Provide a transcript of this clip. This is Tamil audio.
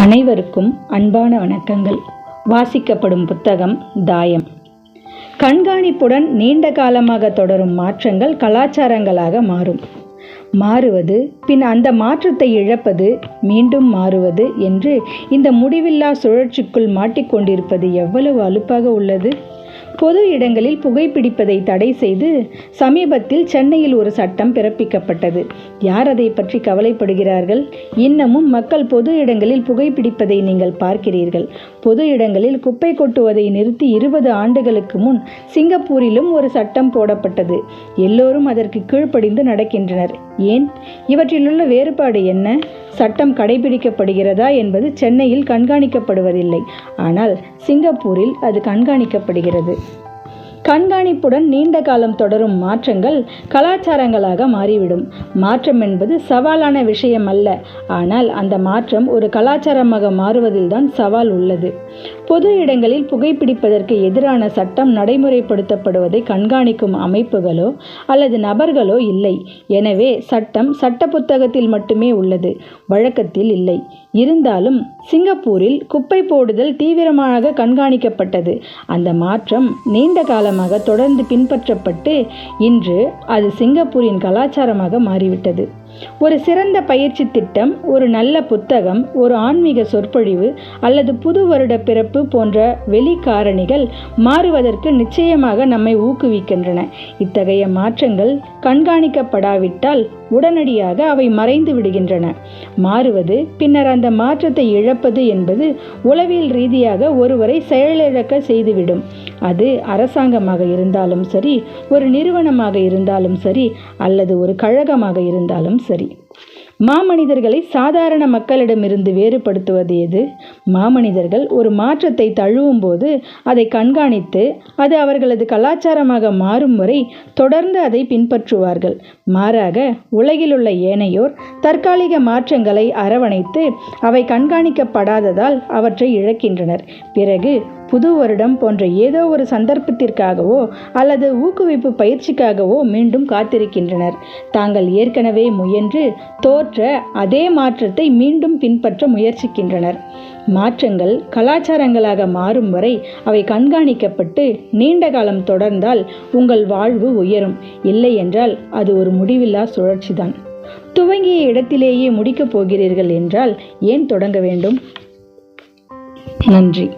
அனைவருக்கும் அன்பான வணக்கங்கள். வாசிக்கப்படும் புத்தகம் தாயம். கண்காணிப்புடன் நீண்ட காலமாக தொடரும் மாற்றங்கள் கலாச்சாரங்களாக மாறும். மாறுவது பின் அந்த மாற்றத்தை இழப்பது மீண்டும் மாறுவது என்று இந்த முடிவில்லா சுழற்சிக்குள் மாட்டிக்கொண்டிருப்பது எவ்வளவு அலுப்பாக உள்ளது? பொது இடங்களில் புகைப்பிடிப்பதை தடை செய்து சமீபத்தில் சென்னையில் ஒரு சட்டம் பிறப்பிக்கப்பட்டது. யார் அதை பற்றி கவலைப்படுகிறார்கள்? இன்னமும் மக்கள் பொது இடங்களில் புகைப்பிடிப்பதை நீங்கள் பார்க்கிறீர்கள். பொது இடங்களில் குப்பை கொட்டுவதை நிறுத்தி இருபது ஆண்டுகளுக்கு முன் சிங்கப்பூரிலும் ஒரு சட்டம் போடப்பட்டது. எல்லோரும் அதற்கு கீழ்ப்படிந்து நடக்கின்றனர். ஏன்? இவற்றிலுள்ள வேறுபாடு என்ன? சட்டம் கடைபிடிக்கப்படுகிறதா என்பது சென்னையில் கண்காணிக்கப்படுவதில்லை. ஆனால் சிங்கப்பூரில் அது கண்காணிக்கப்படுகிறது. கண்காணிப்புடன் நீண்ட காலம் தொடரும் மாற்றங்கள் கலாச்சாரங்களாக மாறிவிடும். மாற்றம் என்பது சவாலான விஷயம் அல்ல ஆனால் அந்த மாற்றம் ஒரு கலாச்சாரமாக மாறுவதில்தான் சவால் உள்ளது. பொது இடங்களில் புகைப்பிடிப்பதற்கு எதிரான சட்டம் நடைமுறைப்படுத்தப்படுவதை கண்காணிக்கும் அமைப்புகளோ அல்லது நபர்களோ இல்லை. எனவே சட்டம் சட்ட புத்தகத்தில் மட்டுமே உள்ளது. வழக்கத்தில் இல்லை. இருந்தாலும் சிங்கப்பூரில் குப்பை போடுதல் தீவிரமாக கண்காணிக்கப்பட்டது. அந்த மாற்றம் நீண்ட காலமாக தொடர்ந்து பின்பற்றப்பட்டு இன்று அது சிங்கப்பூரின் கலாச்சாரமாக மாறிவிட்டது. ஒரு சிறந்த பயிற்சி திட்டம் ஒரு நல்ல புத்தகம் ஒரு ஆன்மீக சொற்பொழிவு அல்லது புது வருட பிறப்பு போன்ற வெளி காரணிகள் மாறுவதற்கு நிச்சயமாக நம்மை ஊக்குவிக்கின்றன. இத்தகைய மாற்றங்கள் கண்காணிக்கப்படாவிட்டால் உடனடியாக அவை மறைந்து விடுகின்றன. மாறுவது பின்னர் அந்த மாற்றத்தை இழப்பது என்பது உளவியல் ரீதியாக ஒருவரை செயலிழக்க செய்துவிடும். அது அரசாங்கமாக இருந்தாலும் சரி ஒரு நிறுவனமாக இருந்தாலும் சரி அல்லது ஒரு கழகமாக இருந்தாலும் சரி. மாமனிதர்களை சாதாரண மக்களிடமிருந்து வேறுபடுத்துவது எது? மாமனிதர்கள் ஒரு மாற்றத்தை தழுவும் போது அதை கண்காணித்து அது அவர்களது கலாச்சாரமாக மாறும் வரை தொடர்ந்து அதை பின்பற்றுவார்கள். மாறாக உலகிலுள்ள ஏனையோர் தற்காலிக மாற்றங்களை அரவணைத்து அவை கண்காணிக்கப்படாததால் அவற்றை இழக்கின்றனர். பிறகு புது வருடம் போன்ற ஏதோ ஒரு சந்தர்ப்பத்திற்காகவோ அல்லது ஊக்குவிப்பு பயிற்சிக்காகவோ மீண்டும் காத்திருக்கின்றனர். தாங்கள் ஏற்கனவே முயன்று தோற்ற அதே மாற்றத்தை மீண்டும் பின்பற்ற முயற்சிக்கின்றனர். மாற்றங்கள் கலாச்சாரங்களாக மாறும் வரை அவை கண்காணிக்கப்பட்டு நீண்ட காலம் தொடர்ந்தால் உங்கள் வாழ்வு உயரும். இல்லை என்றால் அது ஒரு முடிவில்லா சுழற்சிதான். துவங்கிய இடத்திலேயே முடிக்கப் போகிறீர்கள் என்றால் ஏன் தொடங்க வேண்டும்? நன்றி.